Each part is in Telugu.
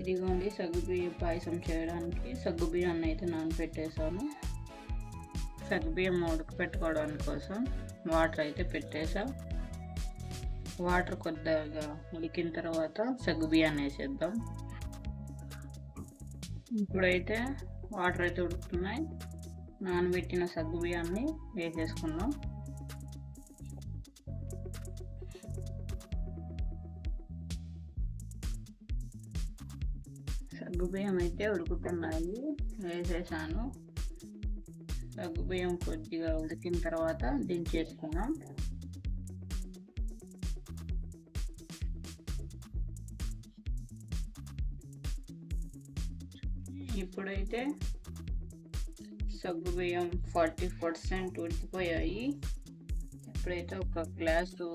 ఇదిగోండి సగ్గుబియ్యం పాయసం చేయడానికి సగ్గుబియ్యాన్ని అయితే నానబెట్టేసాను సగ్గుబియ్యం ఉడక పెట్టుకోవడానికి కోసం వాటర్ అయితే పెట్టేసా వాటర్ కొద్దిగా ఉడికిన తర్వాత సగ్గుబియ్యాన్ని వేసేద్దాం. ఇప్పుడైతే వాటర్ అయితే ఉడుకుతున్నాయి. నానబెట్టిన సగ్గుబియ్యాన్ని వేసేసుకుందాం. సగ్గుబియ్యం అయితే ఉడుకుతున్నాయి వేసేసాను. సగ్గుబియ్యం కొద్దిగా ఉడికిన తర్వాత దించేసుకున్నాం ఇప్పుడైతే సగ్గుబియ్యం ఫార్టీ పర్సెంట్ ఉడికిపోయాయి. ఇప్పుడైతే ఒక గ్లాసు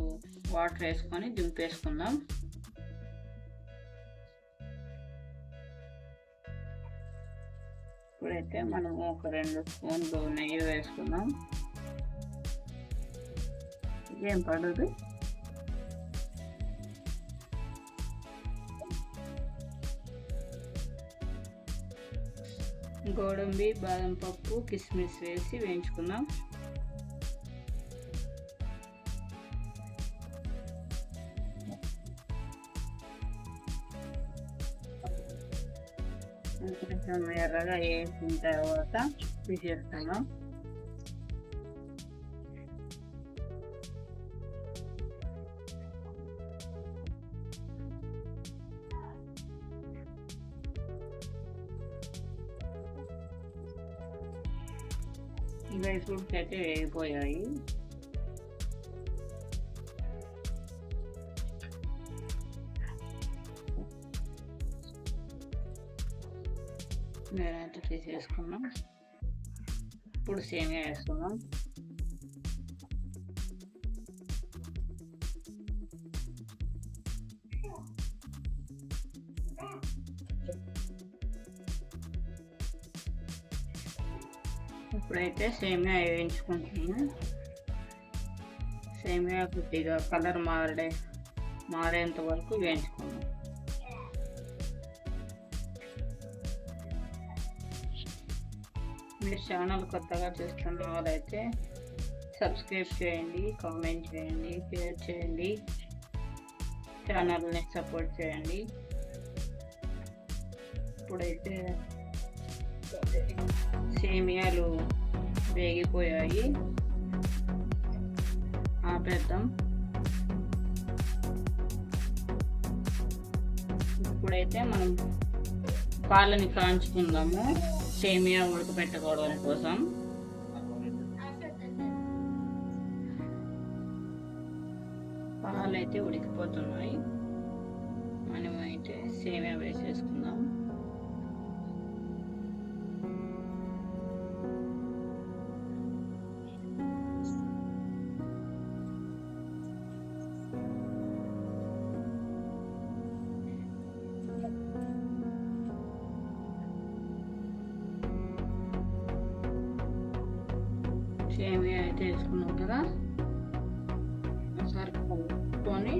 వాటర్ వేసుకొని దింపేసుకుందాం. ఇప్పుడైతే మనము ఒక రెండు స్పూన్లు నెయ్యి వేసుకున్నాం ఏం పడదు. గోడంబి బాదం పప్పు కిస్మిస్ వేసి వేయించుకుందాం కొంచెం ఎర్రగా వేసిన తర్వాత తీసేస్తున్నాం డ్రై ఫ్రూట్స్ అయితే వేగిపోయాయి నేనైతే తీసేసుకున్నాం. ఇప్పుడు సేమియా వేసుకున్నాం ఇప్పుడైతే సేమియా వేయించుకుంటున్నాను సేమియా కొద్దిగా కలర్ మారే మారేంత వరకు వేయించుకున్నాం మీరు ఛానల్ కొత్తగా చూస్తున్న వాళ్ళైతే సబ్స్క్రైబ్ చేయండి కామెంట్ చేయండి షేర్ చేయండి ఛానల్ని సపోర్ట్ చేయండి. ఇప్పుడైతే సేమియాలు వేగిపోయాయి. ఆపేద్దాం. ఇప్పుడైతే మనం పాలని కాంచుకుందాము సేమియా ఉడకపెట్టుకోవడం కోసం. పాలు అయితే ఉడికిపోతున్నాయి. మనమైతే అయితే సేమియా వేసేసుకుందాం. సేమియా అయితే వేసుకున్నాం కదా ఒకసారి కలుపుకొని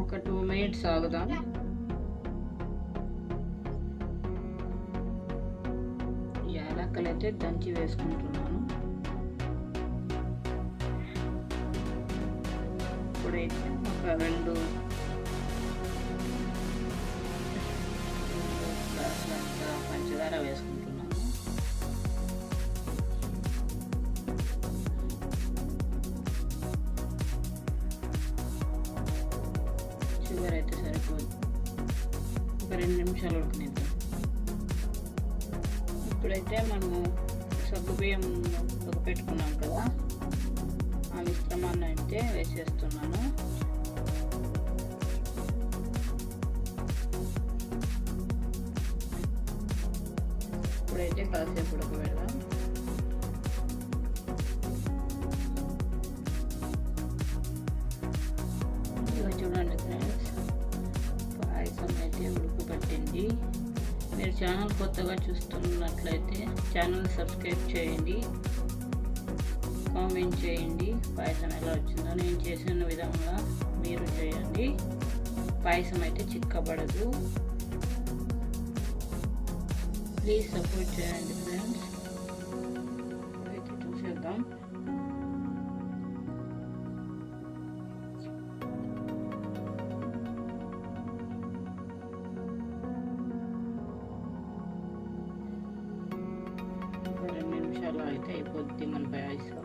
ఒక టూ మినిట్స్ ఆగుదాం యాలక్కలు అయితే దంచి వేసుకుంటున్నాను ఇప్పుడైతే ఒక రెండు పంచదార వేసుకుంటాను నిమిషాలు ఉడకనిద్దాం ఇప్పుడైతే మనము సగ్గుబియ్యం పెట్టుకున్నాం కదా ఆ మిశ్రమాన్ని అయితే వేసేస్తున్నాను. ఇప్పుడైతే కాసేపు ఉడకబెడదాం. ఛానల్ కొత్తగా చూస్తున్నట్లయితే ఛానల్ సబ్స్క్రైబ్ చేయండి కామెంట్ చేయండి. పాయసం ఎలా వచ్చిందో నేను చేసిన విధంగా మీరు చేయండి. పాయసం అయితే చిక్కబడదు. ప్లీజ్ సపోర్ట్ చేయండి ఫ్రెండ్స్ అయితే చూసేద్దాం. అయితే అయిపోద్ది మన పాయసం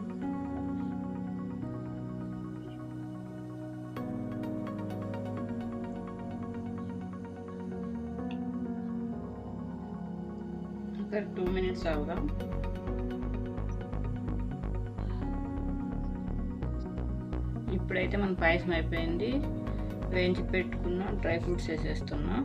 ఒక టూ మినిట్స్ అవుదాం. ఇప్పుడైతే మన పాయసం అయిపోయింది. వేయించి పెట్టుకున్న డ్రై ఫ్రూట్స్ వేసేస్తున్నా.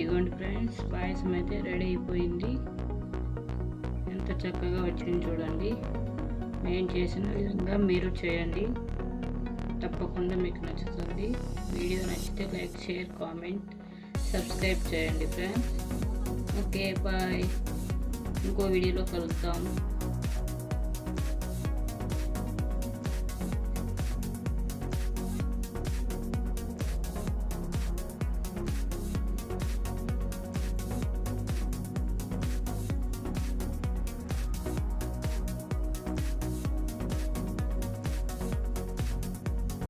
ఇదిగోండి ఫ్రెండ్స్ పాయసం అయితే రెడీ అయిపోయింది. ఎంత చక్కగా వచ్చింది చూడండి. నేను చేసిన విధంగా మీరు చేయండి. తప్పకుండా మీకు నచ్చుతుంది. వీడియో నచ్చితే లైక్ షేర్ కామెంట్ సబ్స్క్రైబ్ చేయండి ఫ్రెండ్స్. Okay bye. ఇంకో వీడియోలో కలుద్దాం.